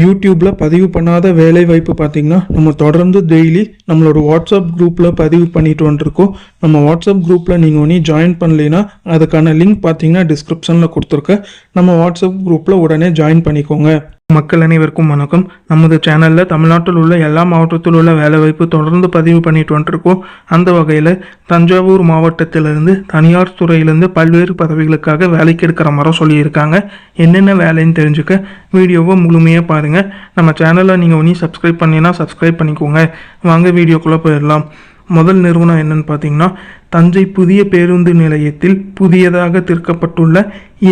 யூடியூப்பில் பதிவு பண்ணாத வேலை வாய்ப்பு பார்த்தீங்கன்னா நம்ம தொடர்ந்து டெய்லி நம்மளோட வாட்ஸ்அப் குரூப்பில் பதிவு பண்ணிட்டு வந்துருக்கோம். நம்ம வாட்ஸ்அப் குரூப்பில் நீங்கள் ஒன்றும் ஜாயின் பண்ணலைன்னா அதுக்கான லிங்க் பார்த்தீங்கன்னா டிஸ்கிரிப்ஷனில் கொடுத்துருக்கேன். நம்ம வாட்ஸ்அப் குரூப்பில் உடனே ஜாயின் பண்ணிக்கோங்க. மக்கள் அனைவருக்கும் வணக்கம். நமது சேனலில் தமிழ்நாட்டில் உள்ள எல்லா மாவட்டத்தில் உள்ள வேலைவாய்ப்பு தொடர்ந்து பதிவு பண்ணிட்டு வந்துருக்கோம். அந்த வகையில் தஞ்சாவூர் மாவட்டத்திலிருந்து தனியார் துறையிலிருந்து பல்வேறு பதவிகளுக்காக வேலைக்கு எடுக்கிற மாதிரி சொல்லியிருக்காங்க. என்னென்ன வேலைன்னு தெரிஞ்சுக்க வீடியோவை முழுமையாக பாருங்கள் நம்ம சேனலை நீங்கள் ஒன்றும் சப்ஸ்கிரைப் பண்ணினா சப்ஸ்கிரைப் பண்ணிக்கோங்க. வாங்க வீடியோக்குள்ளே போயிடலாம். முதல் நிறுவனம் என்னன்னு பார்த்தீங்கன்னா தஞ்சை புதிய பேருந்து நிலையத்தில் புதியதாக திறக்கப்பட்டுள்ள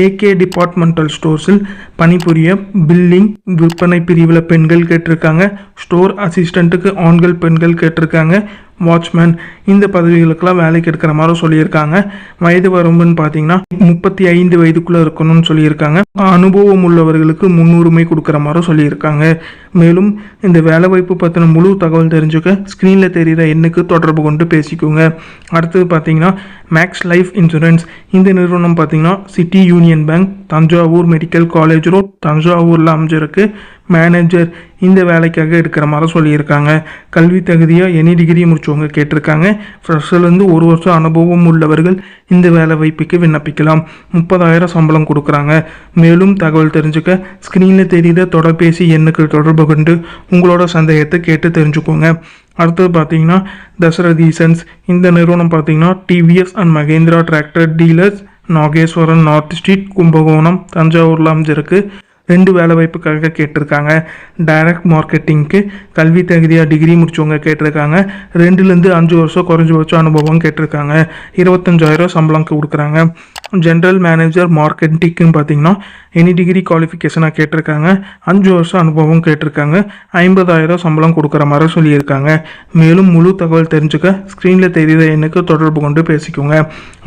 ஏகே டிபார்ட்மெண்டல் ஸ்டோர்ஸில் பணிபுரிய பில்லிங் விற்பனை பிரிவில் பெண்கள் கேட்டிருக்காங்க. ஸ்டோர் அசிஸ்டண்ட்டுக்கு ஆண்கள் பெண்கள் கேட்டிருக்காங்க. வாட்ச்மேன் இந்த பதவிகளுக்கெல்லாம் வேலைக்கு எடுக்கிற மாதிரி சொல்லியிருக்காங்க. வயது வரம்புன்னு பார்த்தீங்கன்னா முப்பத்தி ஐந்து வயதுக்குள்ளே இருக்கணும்னு சொல்லியிருக்காங்க. அனுபவம் உள்ளவர்களுக்கு முன்னுரிமை கொடுக்குற மாதிரி சொல்லியிருக்காங்க. மேலும் இந்த வேலைவாய்ப்பு பற்றின முழு தகவல் தெரிஞ்சுக்க ஸ்க்ரீனில் தெரிகிற எண்ணுக்கு தொடர்பு கொண்டு பேசிக்கோங்க. அடுத்து பார்த்தீங்கன்னா மேக்ஸ் லைஃப் இன்சூரன்ஸ் இந்த நிறுவனம் பார்த்தீங்கன்னா city union bank Thanjavur medical college road தஞ்சாவூரில் அமைஞ்சிருக்கு. மேனேஜர் இந்த வேலைக்காக எடுக்கிற மாதிரி சொல்லியிருக்காங்க. கல்வி தகுதியாக எனி டிகிரி முடிச்சவங்க கேட்டிருக்காங்க. ஃப்ரெஷ்ஷர்லேருந்து ஒரு வருஷம் அனுபவம் உள்ளவர்கள் இந்த வேலை வாய்ப்புக்கு விண்ணப்பிக்கலாம். முப்பதாயிரம் சம்பளம் கொடுக்குறாங்க. மேலும் தகவல் தெரிஞ்சுக்க ஸ்க்ரீனில் தெரிகிற தொலைபேசி எண்ணுக்கு தொடர்பு கொண்டு உங்களோட சந்தேகத்தை கேட்டு தெரிஞ்சுக்கோங்க. அடுத்தது பார்த்தீங்கன்னா தசரதீசன்ஸ் இந்த நிறுவனம் பார்த்தீங்கன்னா TVS and Mahindra tractor dealers Nageswaran north street Kumbakonam தஞ்சாவூர்லாம் அமைஞ்சிருக்கு. ரெண்டு வேலை வாய்ப்புக்காக கேட்டிருக்காங்க. டைரக்ட் மார்க்கெட்டிங்க்கு கல்வி தகுதியாக டிகிரி முடிச்சவங்க கேட்டிருக்காங்க. ரெண்டுலேருந்து அஞ்சு வருஷம் குறைஞ்சபட்சம் அனுபவம் கேட்டிருக்காங்க. இருபத்தஞ்சாயிரம் சம்பளம் கொடுக்குறாங்க. ஜென்ரல் மேனேஜர் மார்க்கெட்டிங்க்குன்னு பார்த்தீங்கன்னா எனி டிகிரி குவாலிஃபிகேஷனாக கேட்டிருக்காங்க. அஞ்சு வருஷம் அனுபவம் கேட்டிருக்காங்க. ஐம்பதாயிரம் சம்பளம் கொடுக்குற மாதிரி சொல்லியிருக்காங்க. மேலும் முழு தகவல் தெரிஞ்சுக்க ஸ்க்ரீனில் தெரியுத எண்ணுக்கு தொடர்பு கொண்டு பேசிக்கோங்க.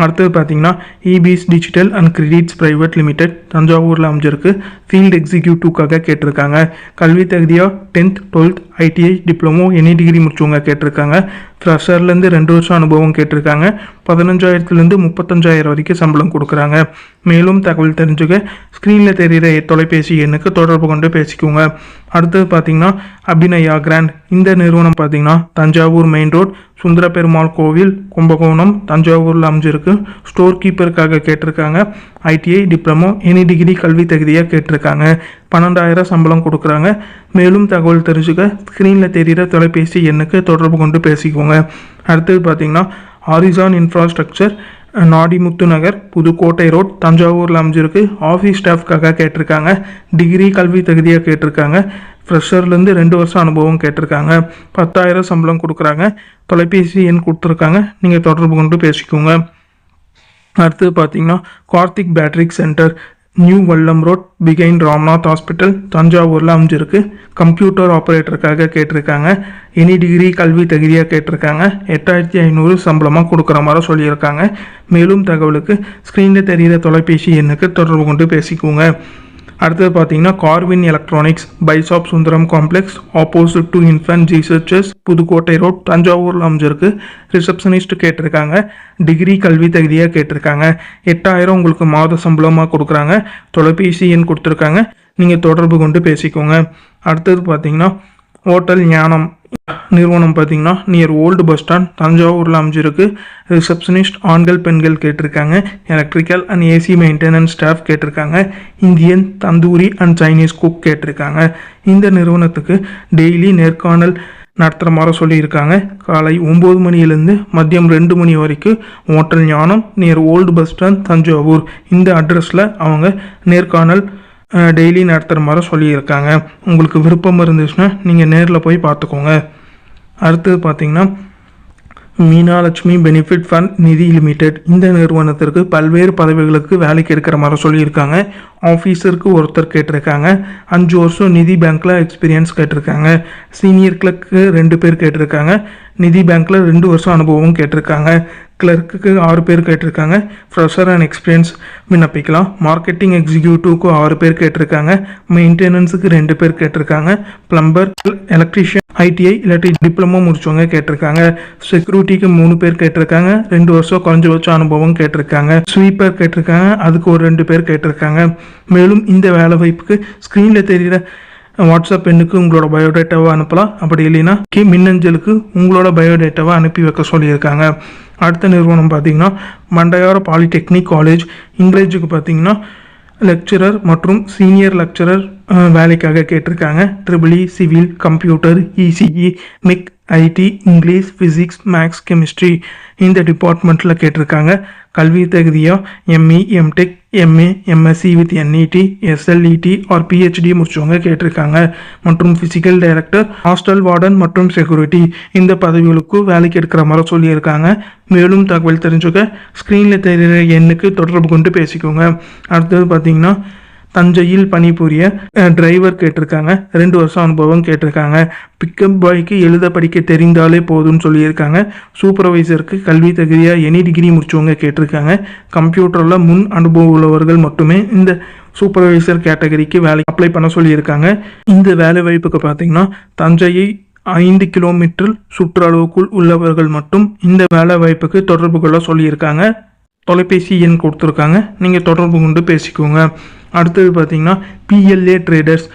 அடுத்தது பார்த்தீங்கன்னா இபிஸ் digital and credits private limited தஞ்சாவூரில் அமைஞ்சிருக்கு. ஃபீல்டு எக்ஸிக்யூட்டிவ்க்காக கேட்டிருக்காங்க. கல்வி தகுதியாக tenth twelfth ITI diploma any degree முடிச்சவங்க கேட்டிருக்காங்க. ஃப்ரெஷர்லேருந்து ரெண்டு வருஷம் அனுபவம் கேட்டிருக்காங்க. பதினஞ்சாயிரத்துலேருந்து முப்பத்தஞ்சாயிரம் வரைக்கும் சம்பளம் கொடுக்குறாங்க. மேலும் தகவல் தெரிஞ்சுக்க ஸ்க்ரீனில் தெரிகிற தொலைபேசி எண்ணுக்கு தொடர்பு கொண்டு பேசிக்கோங்க. அடுத்தது பார்த்தீங்கன்னா அபிநயா கிராண்ட் இந்த நிறுவனம் பார்த்தீங்கன்னா தஞ்சாவூர் மெயின் ரோட் சுந்தர பெருமாள் கோவில் கும்பகோணம் தஞ்சாவூரில் அமைஞ்சிருக்கு. ஸ்டோர் கீப்பருக்காக கேட்டிருக்காங்க. ஐடிஐ டிப்ளமோ எனி டிகிரி கல்வி தகுதியாக கேட்டிருக்காங்க. பன்னெண்டாயிரம் சம்பளம் கொடுக்குறாங்க. மேலும் தகவல் தெரிஞ்சுக்க ஸ்க்ரீனில் தெரிகிற தொலைபேசி எண்ணுக்கு தொடர்பு கொண்டு பேசிக்கோங்க. அடுத்தது பார்த்தீங்கன்னா Horizon infrastructure Nadimuthu Nagar Pudukkottai road தஞ்சாவூரில் அமைஞ்சிருக்கு. ஆஃபீஸ் ஸ்டாஃப்காக கேட்டிருக்காங்க. டிகிரி கல்வி தகுதியாக கேட்டிருக்காங்க. ஃப்ரெஷர்லேருந்து ரெண்டு வருஷம் அனுபவம் கேட்டிருக்காங்க. பத்தாயிரம் சம்பளம் கொடுக்குறாங்க. தொலைபேசி எண் கொடுத்துருக்காங்க. நீங்கள் தொடர்பு கொண்டு பேசிக்கோங்க. அடுத்தது பார்த்தீங்கன்னா Karthik Patrick centre. New Vallam road பிகைன் Ramnath hospital தஞ்சாவூரில் அமைஞ்சிருக்கு. கம்ப்யூட்டர் ஆப்ரேட்டருக்காக கேட்டிருக்காங்க. எனி டிகிரி கல்வி தகுதியாக கேட்டிருக்காங்க. எட்டாயிரத்தி ஐநூறு சம்பளமாக கொடுக்குற மாதிரி சொல்லியிருக்காங்க. மேலும் தகவலுக்கு ஸ்க்ரீனில் தெரிகிற தொலைபேசி எண்ணுக்கு தொடர்பு கொண்டு பேசிக்கோங்க. அடுத்தது பார்த்தீங்கன்னா கார்வின் electronics பைசாப் Sundaram complex opposite to infant ஜீசர்ச்சஸ் Pudukkottai road தஞ்சாவூரில் அமைஞ்சிருக்கு. ரிசப்ஷனிஸ்ட் கேட்டிருக்காங்க. டிகிரி கல்வி தகுதியாக கேட்டிருக்காங்க. எட்டாயிரம் உங்களுக்கு மாத சம்பளமாக கொடுக்குறாங்க. தொலைபேசி எண் கொடுத்துருக்காங்க. நீங்கள் தொடர்பு கொண்டு பேசிக்கோங்க. அடுத்தது பார்த்தீங்கன்னா ஹோட்டல் ஞானம் நிறுவனம் பார்த்தீங்கன்னா நியர் ஓல்டு பஸ் ஸ்டாண்ட் தஞ்சாவூரில் அமைஞ்சிருக்கு. ரிசப்ஷனிஸ்ட் ஆண்கள் பெண்கள் கேட்டிருக்காங்க. Electrical and AC maintenance staff கேட்டிருக்காங்க. Indian tandoori and Chinese cook கேட்டிருக்காங்க. இந்த நிறுவனத்துக்கு டெய்லி நேர்காணல் நடத்துகிற மாதிரி சொல்லியிருக்காங்க. காலை ஒம்பது மணிலேருந்து மதியம் ரெண்டு மணி வரைக்கும் hotel Gnanam near old bus stand Thanjavur. இந்த அட்ரஸில் அவங்க நேர்காணல் டெய்லி நடத்துகிற மாதிரி சொல்லியிருக்காங்க. உங்களுக்கு விருப்பம் இருந்துச்சுன்னா நீங்கள் நேரில் போய் பார்த்துக்கோங்க. அடுத்தது பார்த்தீங்கன்னா Meenalakshmi benefit fund Nidhi limited இந்த நிறுவனத்திற்கு பல்வேறு பதவிகளுக்கு வேலைக்கு எடுக்கிற மாதிரி சொல்லியிருக்காங்க. ஆஃபீஸருக்கு ஒருத்தர் கேட்டிருக்காங்க. அஞ்சு வருஷம் நிதி பேங்க்கில் எக்ஸ்பீரியன்ஸ் கேட்டிருக்காங்க. சீனியர் கிளர்க்கு ரெண்டு பேர் கேட்டிருக்காங்க. நிதி பேங்க்கில் ரெண்டு வருஷம் அனுபவம் கேட்டிருக்காங்க. கிளர்க்குக்கு ஆறு பேர் கேட்டிருக்காங்க. ஃப்ரெஷர் அண்ட் எக்ஸ்பீரியன்ஸ் விண்ணப்பிக்கலாம். மார்க்கெட்டிங் எக்ஸிக்யூட்டிவ்க்கு ஆறு பேர் கேட்டிருக்காங்க. மெயின்டெனன்ஸுக்கு ரெண்டு பேர் கேட்டிருக்காங்க. ப்ளம்பர் எலக்ட்ரீஷியன் ஐடிஐ இல்லாட்டி டிப்ளமோ முடிச்சவங்க கேட்டிருக்காங்க. செக்யூரிட்டிக்கு மூணு பேர் கேட்டிருக்காங்க. ரெண்டு வருஷம் குறைஞ்சபட்சம் அனுபவம் கேட்டிருக்காங்க. ஸ்வீப்பர் கேட்டிருக்காங்க. அதுக்கு ஒரு ரெண்டு பேர் கேட்டிருக்காங்க. மேலும் இந்த வேலை வாய்ப்புக்கு ஸ்க்ரீனில் தெரிகிற வாட்ஸ்அப் எண்ணுக்கு உங்களோட பயோடேட்டாவை அனுப்பலாம். அப்படி இல்லைன்னா கி மின்னஞ்சலுக்கு உங்களோட பயோடேட்டாவை அனுப்பி வைக்க சொல்லியிருக்காங்க. அடுத்த நிறுவனம் பார்த்தீங்கன்னா மண்டையார பாலிடெக்னிக் காலேஜ் இங்கிலீஷுக்கு பார்த்தீங்கன்னா லெக்சரர் மற்றும் சீனியர் லெக்சரர் வேலைக்காக கேட்டிருக்காங்க. Triple civil computer ECE mech IT English physics maths chemistry இந்த டிபார்ட்மெண்ட்டில் கேட்டிருக்காங்க. கல்வி தகுதியாக ME MTech MA MSc with NET SLET or PhD முடிச்சவங்க கேட்டிருக்காங்க. மற்றும் ஃபிசிக்கல் டைரக்டர் ஹாஸ்டல் வார்டன் மற்றும் செக்யூரிட்டி இந்த பதவிகளுக்கு வேலைக்கு எடுக்கிற மாதிரி சொல்லியிருக்காங்க. மேலும் தகவல் தெரிஞ்சுக்க ஸ்க்ரீனில் தெரிகிற எண்ணுக்கு தொடர்பு கொண்டு பேசிக்கோங்க. அடுத்தது பார்த்தீங்கன்னா தஞ்சையில் பணிபுரிய டிரைவர் கேட்டிருக்காங்க. ரெண்டு வருஷம் அனுபவம் கேட்டிருக்காங்க. பிக்கப் பாய்க்கு எழுத படிக்க தெரிந்தாலே போதும்னு சொல்லியிருக்காங்க. சூப்பர்வைசருக்கு கல்வி தகுதியாக எனி டிகிரி முடிச்சவங்க கேட்டிருக்காங்க. கம்ப்யூட்டரில் முன் அனுபவம் உள்ளவர்கள் மட்டுமே இந்த சூப்பர்வைசர் கேட்டகரிக்கு வேலை அப்ளை பண்ண சொல்லியிருக்காங்க. இந்த வேலை வாய்ப்புக்கு பார்த்தீங்கன்னா தஞ்சையை ஐந்து கிலோமீட்டர் சுற்றளவுக்குள் உள்ளவர்கள் மட்டும் இந்த வேலை வாய்ப்புக்கு தொடர்பு கொள்ள சொல்லியிருக்காங்க. தொலைபேசி எண் கொடுத்துருக்காங்க. நீங்கள் தொடர்பு கொண்டு பேசிக்கோங்க. அடுத்தது பார்த்தீங்கன்னா பிஎல்ஏ ட்ரேடர்ஸ்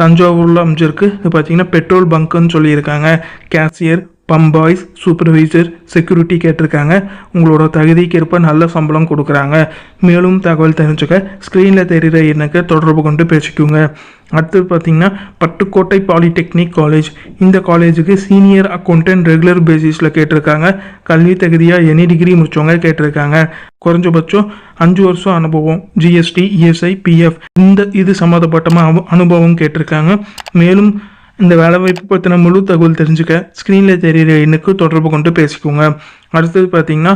தஞ்சாவூரில் அமைஞ்சிருக்கு. இது பார்த்தீங்கன்னா பெட்ரோல் பங்க்குன்னு சொல்லியிருக்காங்க. கேஷியர் பம்பாய்ஸ் சூப்பர்வைசர் செக்யூரிட்டி கேட்டிருக்காங்க. உங்களோட தகுதிக்கேற்ப நல்ல சம்பளம் கொடுக்குறாங்க. மேலும் தகவல் தெரிஞ்சுக்க ஸ்க்ரீனில் தெரிகிற எனக்கு தொடர்பு கொண்டு பேசிக்கோங்க. அடுத்தது பார்த்தீங்கன்னா பட்டுக்கோட்டை பாலிடெக்னிக் காலேஜ் இந்த காலேஜுக்கு சீனியர் அக்கௌண்டன்ட் ரெகுலர் பேசிஸில் கேட்டிருக்காங்க. கல்வி தகுதியாக எனி டிகிரி முடிச்சவங்க கேட்டிருக்காங்க. குறைஞ்சபட்சம் அஞ்சு வருஷம் அனுபவம். ஜிஎஸ்டி இஎஸ்ஐ பிஎஃப் இந்த இது சம்மந்தப்பட்டமாக அனுபவம் கேட்டிருக்காங்க. மேலும் இந்த வேலைவாய்ப்பு பற்றின முழு தகவல் தெரிஞ்சுக்க ஸ்க்ரீனில் தெரிகிற எண்ணுக்கு தொடர்பு கொண்டு பேசிக்கோங்க. அடுத்தது பார்த்தீங்கன்னா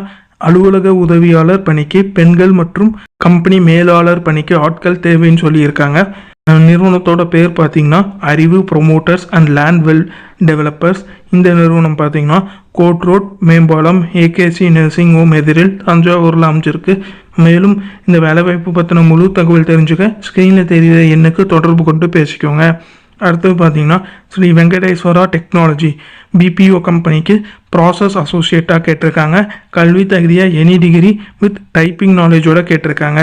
அலுவலக உதவியாளர் பணிக்கு பெண்கள் மற்றும் கம்பெனி மேலாளர் பணிக்கு ஆட்கள் தேவைன்னு சொல்லியிருக்காங்க. நிறுவனத்தோட பேர் பார்த்தீங்கன்னா Arivu promoters and land well developers இந்த நிறுவனம் பார்த்தீங்கன்னா கோட் ரோட் மேம்பாலம் ஏகேசி நர்சிங் ஹோம் எதிரில் தஞ்சாவூரில் அமைஞ்சிருக்கு. மேலும் இந்த வேலைவாய்ப்பு பற்றின முழு தகவல் தெரிஞ்சுக்க ஸ்க்ரீனில் தெரிகிற எண்ணுக்கு தொடர்பு கொண்டு பேசிக்கோங்க. அடுத்தது பார்த்தீங்கன்னா ஸ்ரீ வெங்கடேஸ்வரா டெக்னாலஜி பிபிஓ கம்பெனிக்கு ப்ராசஸ் அசோசியேட்டாக கேட்டிருக்காங்க. கல்வி தகுதியாக எனி டிகிரி வித் டைப்பிங் நாலேஜோட கேட்டிருக்காங்க.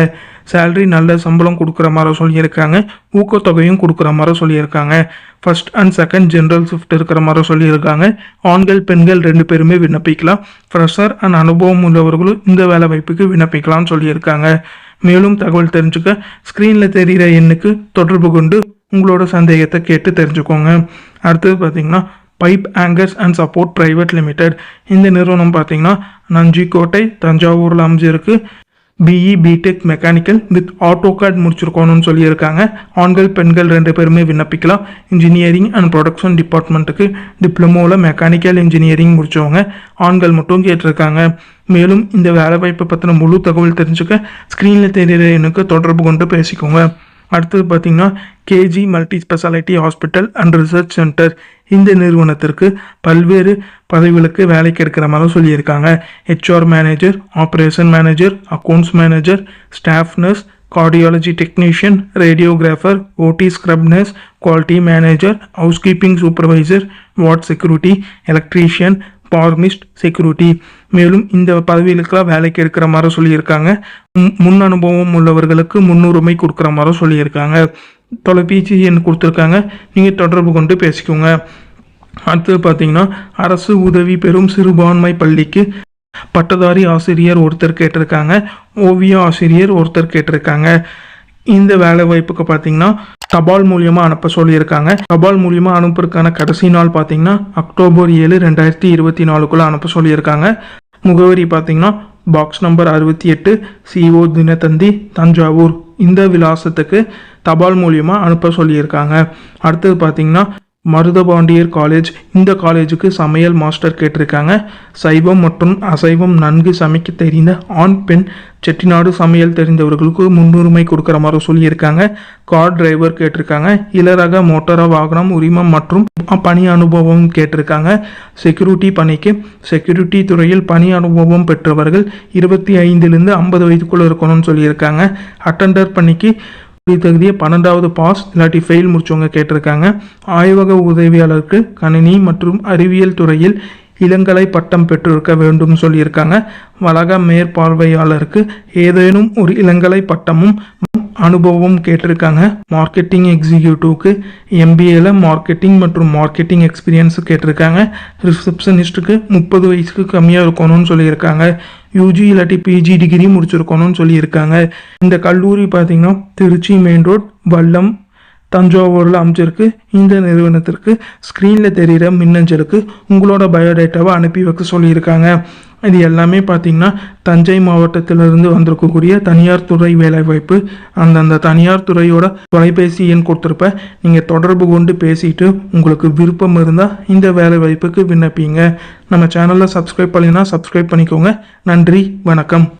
சேல்ரி நல்ல சம்பளம் கொடுக்குற மாதிரி சொல்லியிருக்காங்க. ஊக்கத்தொகையும் கொடுக்குற மாதிரி சொல்லியிருக்காங்க. First and second general shift இருக்கிற மாதிரி சொல்லியிருக்காங்க. ஆண்கள் பெண்கள் ரெண்டு பேருமே விண்ணப்பிக்கலாம். ஃப்ரெஷர் அண்ட் அனுபவம் உள்ளவர்களும் இந்த வேலை வாய்ப்புக்கு விண்ணப்பிக்கலாம்னு சொல்லியிருக்காங்க. மேலும் தகவல் தெரிஞ்சுக்க ஸ்க்ரீனில் தெரிகிற எண்ணுக்கு தொடர்பு கொண்டு உங்களோட சந்தேகத்தை கேட்டு தெரிஞ்சுக்கோங்க. அடுத்தது பார்த்தீங்கன்னா pipe anchors and support private limited இந்த நிறுவனம் பார்த்தீங்கன்னா நஞ்சிக்கோட்டை தஞ்சாவூரில் அமைஞ்சிருக்கு. BE BTech mechanical with AutoCAD முடிச்சிருக்கணும்னு சொல்லியிருக்காங்க. ஆண்கள் பெண்கள் ரெண்டு பேருமே விண்ணப்பிக்கலாம். இன்ஜினியரிங் அண்ட் ப்ரொடக்ஷன் டிபார்ட்மெண்ட்டுக்கு டிப்ளமோவில் மெக்கானிக்கல் இன்ஜினியரிங் முடித்தவங்க ஆண்கள் மட்டும் கேட்டிருக்காங்க. மேலும் இந்த வேலைவாய்ப்பை பற்றின முழு தகவல் தெரிஞ்சுக்க ஸ்க்ரீனில் தெரிகிற எனக்கு தொடர்பு கொண்டு பேசிக்கோங்க. அடுத்தது பார்த்தீங்கன்னா KG multi speciality hospital and research centre இந்த நிறுவனத்திற்கு பல்வேறு பதவிகளுக்கு வேலைக்கு எடுக்கிற மாதிரி சொல்லியிருக்காங்க. HR manager operation manager accounts manager staff nurse cardiology technician radiographer OT scrub nurse quality manager house keeping supervisor ward security electrician pharmacist security மேலும் இந்த பதவிகளுக்கெல்லாம் வேலைக்கு எடுக்கிற மாதிரி சொல்லியிருக்காங்க. முன்- முன் அனுபவம் உள்ளவர்களுக்கு முன்னுரிமை கொடுக்குற மாதிரி சொல்லியிருக்காங்க. தொலைபேசி எண் கொடுத்துருக்காங்க. நீங்கள் தொடர்பு கொண்டு பேசிக்கோங்க. அடுத்தது பார்த்தீங்கன்னா அரசு உதவி பெறும் சிறுபான்மை பள்ளிக்கு பட்டதாரி ஆசிரியர் ஒருத்தர் கேட்டிருக்காங்க. ஓவிய ஆசிரியர் ஒருத்தர் கேட்டிருக்காங்க. இந்த வேலை வாய்ப்புக்கு பார்த்தீங்கன்னா தபால் மூலியமா அனுப்ப சொல்லியிருக்காங்க. தபால் மூலியமா அனுப்புறதுக்கான கடைசி நாள் பார்த்தீங்கன்னா அக்டோபர் ஏழு ரெண்டாயிரத்தி இருபத்தி நாலுக்குள்ள அனுப்ப சொல்லியிருக்காங்க. முகவரி பார்த்தீங்கன்னா பாக்ஸ் நம்பர் அறுபத்தி எட்டு சிஓ தினத்தந்தி தஞ்சாவூர். இந்த விலாசத்துக்கு தபால் மூலியமா அனுப்ப சொல்லியிருக்காங்க. அடுத்தது பார்த்தீங்கன்னா மருதபாண்டியர் காலேஜ். இந்த காலேஜுக்கு சமையல் மாஸ்டர் கேட்டிருக்காங்க. சைவம் மற்றும் அசைவம் நன்கு சமைக்க தெரிந்த ஆண் பெண் செட்டிநாடு சமையல் தெரிந்தவர்களுக்கு முன்னுரிமை கொடுக்குற மாதிரி சொல்லியிருக்காங்க. கார் டிரைவர் கேட்டிருக்காங்க. இளரக மோட்டார வாகனம் உரிமம் மற்றும் பணி அனுபவம் கேட்டிருக்காங்க. செக்யூரிட்டி பணிக்கு செக்யூரிட்டி துறையில் பணி அனுபவம் பெற்றவர்கள் இருபத்தி ஐந்துலேருந்து ஐம்பது வயதுக்குள்ளே இருக்கணும்னு சொல்லியிருக்காங்க. அட்டண்டர் பணிக்கு கல்வி தகுதியை பன்னெண்டாவது பாஸ் இல்லாட்டி ஃபெயில் முடிச்சவங்க கேட்டிருக்காங்க. ஆய்வக உதவியாளருக்கு கணினி மற்றும் அறிவியல் துறையில் இளங்கலை பட்டம் பெற்றிருக்க வேண்டும் சொல்லியிருக்காங்க. வழக மேற்பார்வையாளருக்கு ஏதேனும் ஒரு இளங்கலை பட்டமும் அனுபவம் கேட்டிருக்காங்க. மார்க்கெட்டிங் எக்ஸிக்யூட்டிவ்க்கு எம்பிஏல மார்க்கெட்டிங் மற்றும் மார்க்கெட்டிங் எக்ஸ்பீரியன்ஸ் கேட்டிருக்காங்க. ரிசப்ஷனிஸ்ட்டுக்கு முப்பது வயசுக்கு கம்மியாக இருக்கணும்னு சொல்லியிருக்காங்க. யூஜி இல்லாட்டி பிஜி டிகிரி முடிச்சிருக்கணும்னு சொல்லியிருக்காங்க. இந்த கல்லூரி பார்த்தீங்கன்னா திருச்சி மெயின் ரோட் வல்லம் தஞ்சாவூரில் அமைச்சிருக்கு இந்த நிறுவனத்திற்கு ஸ்க்ரீனில் தெரிகிற மின்னஞ்சலுக்கு உங்களோட பயோடேட்டாவை அனுப்பி வைக்க சொல்லியிருக்காங்க. இது எல்லாமே பார்த்தீங்கன்னா தஞ்சை மாவட்டத்திலிருந்து வந்திருக்கக்கூடிய தனியார் துறை வேலைவாய்ப்பு அந்தந்த தனியார் துறையோட தொலைபேசி எண் கொடுத்துருப்பேன் நீங்கள் தொடர்பு கொண்டு பேசிட்டு உங்களுக்கு விருப்பம் இருந்தால் இந்த வேலைவாய்ப்புக்கு விண்ணப்பிங்க. நம்ம சேனலில் சப்ஸ்கிரைப் பண்ணினா சப்ஸ்கிரைப் பண்ணிக்கோங்க. நன்றி வணக்கம்.